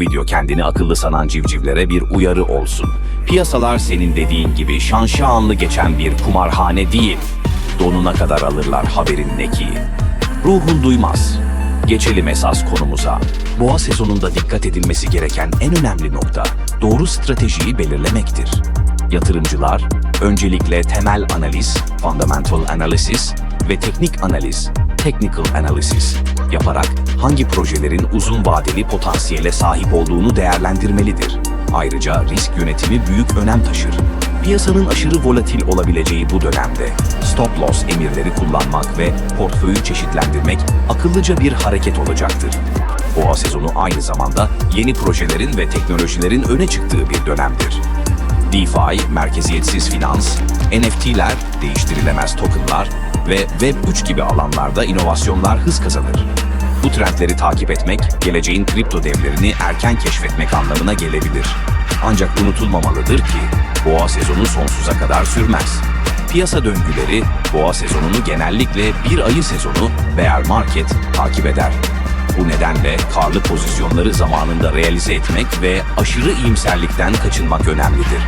Video kendini akıllı sanan civcivlere bir uyarı olsun. Piyasalar senin dediğin gibi şan şanlı geçen bir kumarhane değil. Donuna kadar alırlar haberin ne ki. Ruhun duymaz. Geçelim esas konumuza. Boğa sezonunda dikkat edilmesi gereken en önemli nokta doğru stratejiyi belirlemektir. Yatırımcılar öncelikle temel analiz, fundamental analysis ve teknik analiz, technical analysis yaparak hangi projelerin uzun vadeli potansiyele sahip olduğunu değerlendirmelidir. Ayrıca risk yönetimi büyük önem taşır. Piyasanın aşırı volatil olabileceği bu dönemde stop loss emirleri kullanmak ve portföyü çeşitlendirmek akıllıca bir hareket olacaktır. Boğa sezonu aynı zamanda yeni projelerin ve teknolojilerin öne çıktığı bir dönemdir. DeFi, merkeziyetsiz finans, NFT'ler, değiştirilemez tokenlar ve Web3 gibi alanlarda inovasyonlar hız kazanır. Bu trendleri takip etmek, geleceğin kripto devlerini erken keşfetmek anlamına gelebilir. Ancak unutulmamalıdır ki boğa sezonu sonsuza kadar sürmez. Piyasa döngüleri boğa sezonunu genellikle bir ayı sezonu bear market takip eder. Bu nedenle karlı pozisyonları zamanında realize etmek ve aşırı iyimserlikten kaçınmak önemlidir.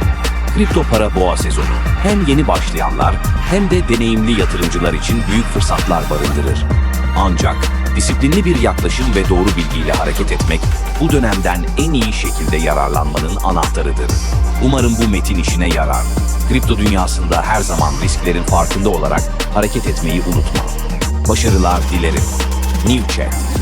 Kripto para boğa sezonu hem yeni başlayanlar hem de deneyimli yatırımcılar için büyük fırsatlar barındırır. Ancak disiplinli bir yaklaşım ve doğru bilgiyle hareket etmek bu dönemden en iyi şekilde yararlanmanın anahtarıdır. Umarım bu metin işine yarar. Kripto dünyasında her zaman risklerin farkında olarak hareket etmeyi unutma. Başarılar dilerim. New Chat